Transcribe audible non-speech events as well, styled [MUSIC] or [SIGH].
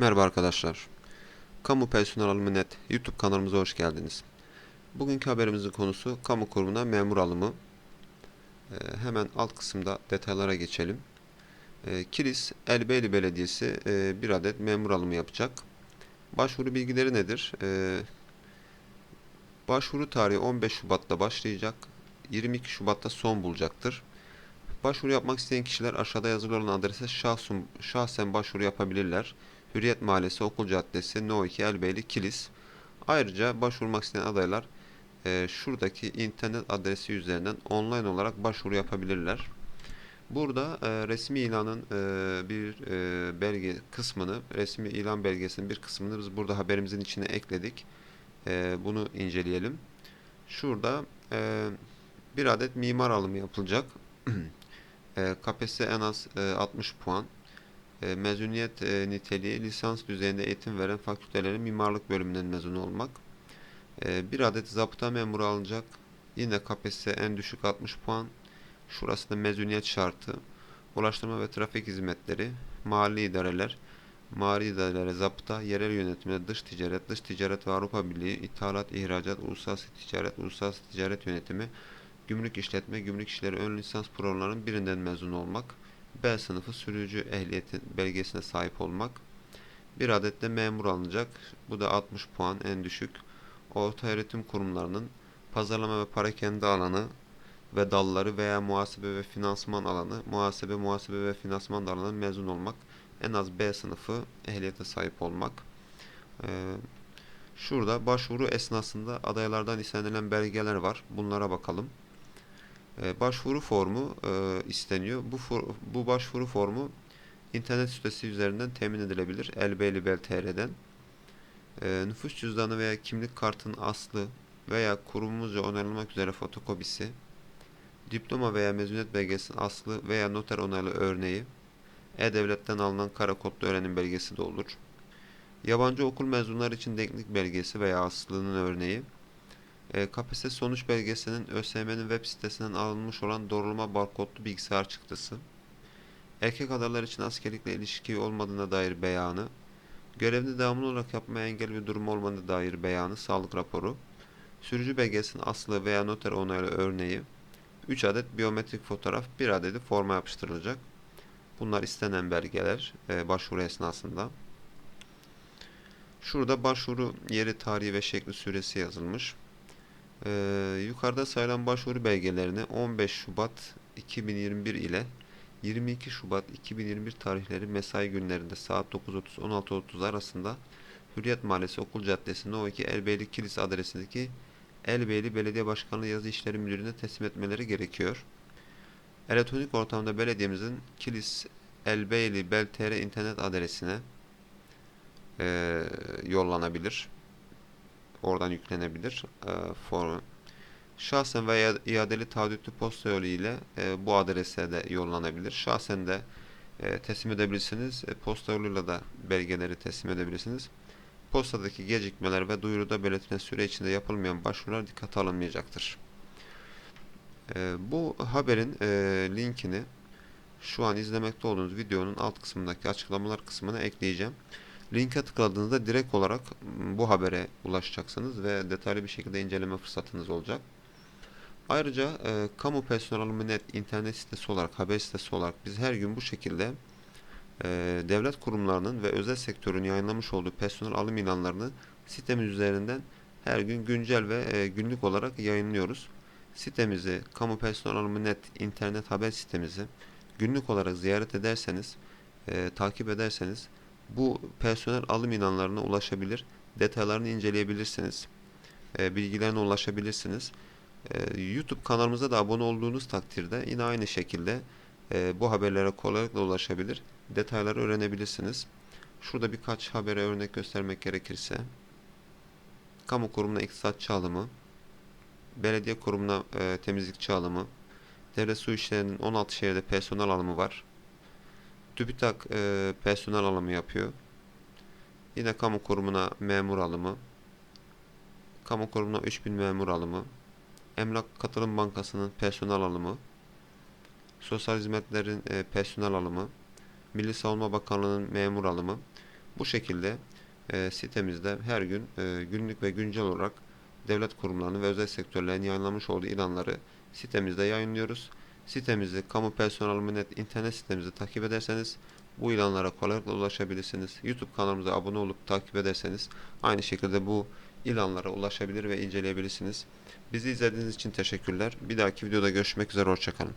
Merhaba arkadaşlar. Kamu Personel Alımı Net YouTube kanalımıza hoş geldiniz. Bugünkü haberimizin konusu kamu kurumuna memur alımı. Ee, hemen alt kısımda detaylara geçelim. Ee, Kilis Elbeyli Belediyesi e, bir adet memur alımı yapacak. Başvuru bilgileri nedir? Ee, başvuru tarihi 15 Şubat'ta başlayacak. 22 Şubat'ta son bulacaktır. Başvuru yapmak isteyen kişiler aşağıda yazılı olan adrese şahsen başvuru yapabilirler. Hürriyet Mahallesi, Okul Caddesi, No 2, Elbeyli, Kilis. Ayrıca başvurmak isteyen adaylar e, şuradaki internet adresi üzerinden online olarak başvuru yapabilirler. Burada e, resmi ilanın e, bir e, belge kısmını, resmi ilan belgesinin bir kısmını biz burada haberimizin içine ekledik. E, bunu inceleyelim. Şurada e, bir adet mimar alımı yapılacak. [CLEARS THROAT] e, KPSS en az e, 60 puan. E, mezuniyet e, niteliği lisans düzeyinde eğitim veren fakültelerin mimarlık bölümünden mezun olmak. E, bir adet zabıta memuru alınacak. Yine KPSS en düşük 60 puan. Şurası da mezuniyet şartı. Ulaştırma ve trafik hizmetleri, mali idareler, mali idareleri, zabıta, yerel yönetimde dış ticaret, dış ticaret ve Avrupa Birliği, ithalat, ihracat, uluslararası ticaret, uluslararası ticaret yönetimi, gümrük işletme, gümrük işleri ön lisans programlarının birinden mezun olmak, B sınıfı sürücü ehliyeti belgesine sahip olmak, bir adet de memur alınacak. Bu da 60 puan en düşük. Orta öğretim kurumlarının pazarlama ve parakende alanı ve dalları veya muhasebe ve finansman alanı, muhasebe, muhasebe ve finansman dalından mezun olmak, en az B sınıfı ehliyete sahip olmak. Ee, şurada başvuru esnasında adaylardan istenilen belgeler var. Bunlara bakalım. Ee, başvuru formu e, isteniyor. Bu for, bu başvuru formu internet sitesi üzerinden temin edilebilir. elbeylibel.tr'den. Ee, nüfus cüzdanı veya kimlik kartının aslı veya kurumumuzca onaylanmak üzere fotokopisi, diploma veya mezuniyet belgesinin aslı veya noter onaylı örneği, E-Devlet'ten alınan kara kodlu öğrenim belgesi de olur. Yabancı okul mezunları için denklik belgesi veya aslının örneği, e, sonuç belgesinin ÖSYM'nin web sitesinden alınmış olan doğrulama barkodlu bilgisayar çıktısı, erkek adaylar için askerlikle ilişki olmadığına dair beyanı, görevde devamlı olarak yapmaya engel bir durum olmadığına dair beyanı, sağlık raporu, sürücü belgesinin aslı veya noter onaylı örneği, 3 adet biyometrik fotoğraf, 1 adedi forma yapıştırılacak. Bunlar istenen belgeler e, başvuru esnasında. Şurada başvuru yeri, tarihi ve şekli süresi yazılmış. Ee, yukarıda sayılan başvuru belgelerini 15 Şubat 2021 ile 22 Şubat 2021 tarihleri mesai günlerinde saat 9.30-16.30 arasında Hürriyet Mahallesi Okul Caddesi'nde o iki Elbeyli Kilis adresindeki Elbeyli Belediye Başkanlığı Yazı İşleri Müdürlüğü'ne teslim etmeleri gerekiyor. Elektronik ortamda belediyemizin Kilis Elbeyli Bel.tr internet adresine e, yollanabilir. Oradan yüklenebilir e, formu. Şahsen veya iadeli taahhütlü posta yolu ile e, bu adrese de yollanabilir. Şahsen de e, teslim edebilirsiniz. E, posta yoluyla da belgeleri teslim edebilirsiniz. Postadaki gecikmeler ve duyuruda belirtilen süre içinde yapılmayan başvurular dikkate alınmayacaktır. E, bu haberin e, linkini şu an izlemekte olduğunuz videonun alt kısmındaki açıklamalar kısmına ekleyeceğim. Linke tıkladığınızda direkt olarak bu habere ulaşacaksınız ve detaylı bir şekilde inceleme fırsatınız olacak. Ayrıca e, kamu personel alımı net internet sitesi olarak, haber sitesi olarak biz her gün bu şekilde e, devlet kurumlarının ve özel sektörün yayınlamış olduğu personel alım ilanlarını sitemiz üzerinden her gün güncel ve e, günlük olarak yayınlıyoruz. Sitemizi, kamu personel alımı net internet haber sitemizi günlük olarak ziyaret ederseniz, e, takip ederseniz bu personel alım ilanlarına ulaşabilir, detaylarını inceleyebilirsiniz, e, bilgilerine ulaşabilirsiniz. E, YouTube kanalımıza da abone olduğunuz takdirde yine aynı şekilde e, bu haberlere kolaylıkla ulaşabilir, detayları öğrenebilirsiniz. Şurada birkaç habere örnek göstermek gerekirse, kamu kurumuna iktisatçı alımı, belediye kurumuna e, temizlikçi alımı, devlet su işlerinin 16 şehirde personel alımı var. TÜBİTAK e, personel alımı yapıyor. Yine kamu kurumuna memur alımı. Kamu kurumuna 3000 memur alımı. Emlak Katılım Bankası'nın personel alımı. Sosyal hizmetlerin e, personel alımı. Milli Savunma Bakanlığı'nın memur alımı. Bu şekilde e, sitemizde her gün e, günlük ve güncel olarak devlet kurumlarının ve özel sektörlerin yayınlamış olduğu ilanları sitemizde yayınlıyoruz. Sitemizi kamu personel.net internet sitemizi takip ederseniz bu ilanlara kolaylıkla ulaşabilirsiniz. YouTube kanalımıza abone olup takip ederseniz aynı şekilde bu ilanlara ulaşabilir ve inceleyebilirsiniz. Bizi izlediğiniz için teşekkürler. Bir dahaki videoda görüşmek üzere. Hoşçakalın.